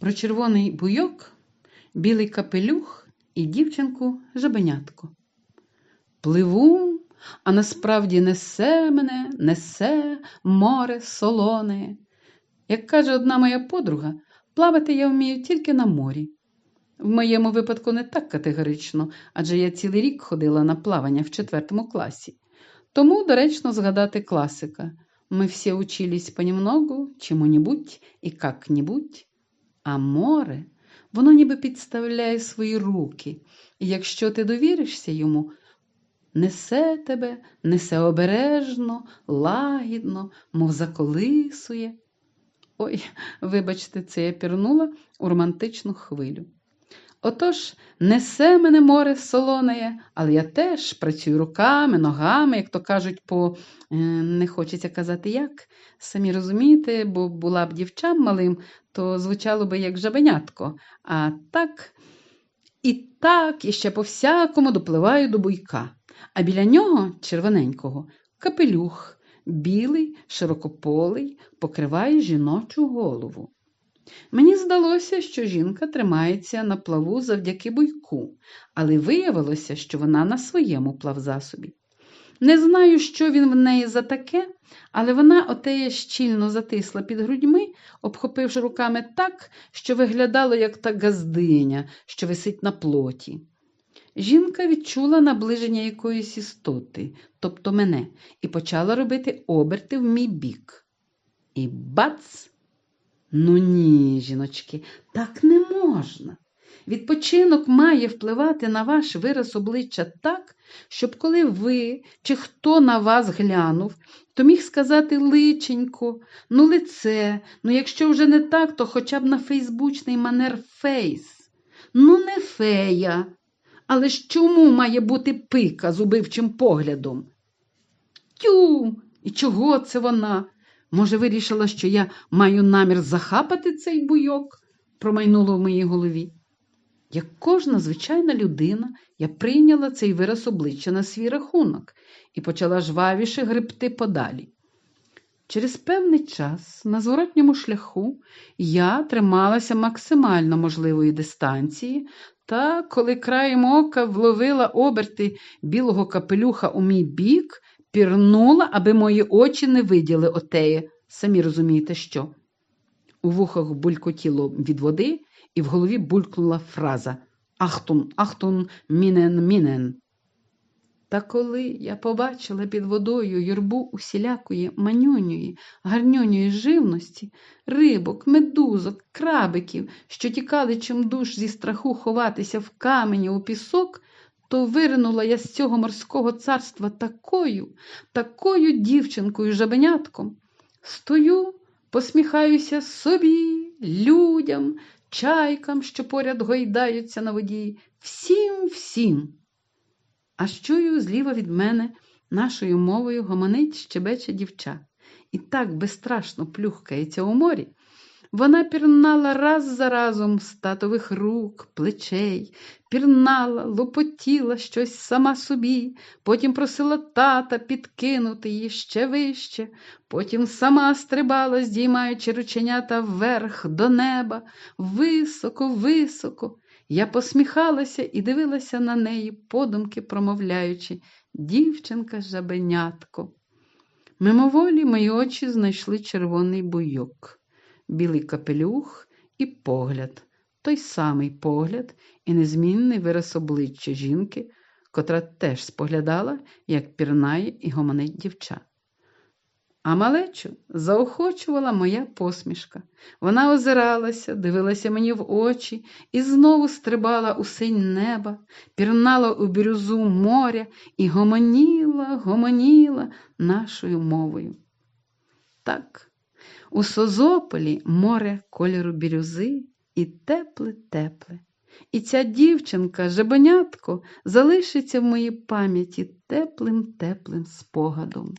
про червоний буйок, білий капелюх і дівчинку жабенятко. Пливу, а насправді несе мене, несе море солоне. Як каже одна моя подруга, плавати я вмію тільки на морі. В моєму випадку не так категорично, адже я цілий рік ходила на плавання в четвертому класі. Тому доречно згадати класика. Мы все учились понемногу, чему-нибудь і как-нибудь. А море, воно ніби підставляє свої руки, і якщо ти довіришся йому, несе тебе, несе обережно, лагідно, мов заколисує. Ой, вибачте, це я пірнула у романтичну хвилю. Отож, несе мене море солоне, але я теж працюю руками, ногами, як то кажуть, по е, не хочеться казати як. Самі розумієте, бо була б дівчам малим, то звучало би як жабенятко. А так і так, і ще по всякому допливаю до буйка. А біля нього, червоненького, капелюх, білий, широкополий, покриває жіночу голову. Мені здалося, що жінка тримається на плаву завдяки буйку, але виявилося, що вона на своєму плавзасобі. Не знаю, що він в неї за таке, але вона отеє щільно затисла під грудьми, обхопивши руками так, що виглядало, як та газдиня, що висить на плоті. Жінка відчула наближення якоїсь істоти, тобто мене, і почала робити оберти в мій бік. І бац! Ну ні, жіночки, так не можна. Відпочинок має впливати на ваш вираз обличчя так, щоб коли ви чи хто на вас глянув, то міг сказати личенько, ну лице, ну якщо вже не так, то хоча б на фейсбучний манер фейс. Ну, не фея. Але ж чому має бути пика з убивчим поглядом? Тю, і чого це вона? Може, вирішила, що я маю намір захапати цей буйок, промайнуло в моїй голові. Як кожна звичайна людина, я прийняла цей вираз обличчя на свій рахунок і почала жвавіше гребти подалі. Через певний час на зворотньому шляху я трималася максимально можливої дистанції, та, коли краєм ока вловила оберти білого капелюха у мій бік, пірнула, аби мої очі не виділи отеє, самі розумієте, що. У вухах булькотіло від води, і в голові булькнула фраза Ахтун, ахтун, мінен, мінен. Та коли я побачила під водою юрбу усілякої манюньої, гарнюньої живності, рибок, медузок, крабиків, що тікали чимдуж зі страху ховатися в камені у пісок, то виринула я з цього морського царства такою, такою дівчинкою жабенятком. Стою, посміхаюся собі, людям, чайкам, що поряд гойдаються на воді, всім, всім. А чую зліва від мене нашою мовою гомонить щебече дівча. І так безстрашно плюхкається у морі. Вона пірнала раз за разом з татових рук, плечей, пірнала, лопотіла щось сама собі, потім просила тата підкинути її ще вище, потім сама стрибала, здіймаючи рученята вверх до неба, високо, високо. Я посміхалася і дивилася на неї, подумки промовляючи дівчинка жабенятко. Мимоволі мої очі знайшли червоний буйок білий капелюх і погляд, той самий погляд і незмінний вираз обличчя жінки, котра теж споглядала, як пірнає і гомонить дівча. А малечу заохочувала моя посмішка. Вона озиралася, дивилася мені в очі і знову стрибала у синь неба, пірнала у бірюзу моря і гомоніла, гомоніла нашою мовою. Так, у Созополі море кольору бірюзи і тепле-тепле. І ця дівчинка, жебенятко, залишиться в моїй пам'яті теплим теплим спогадом.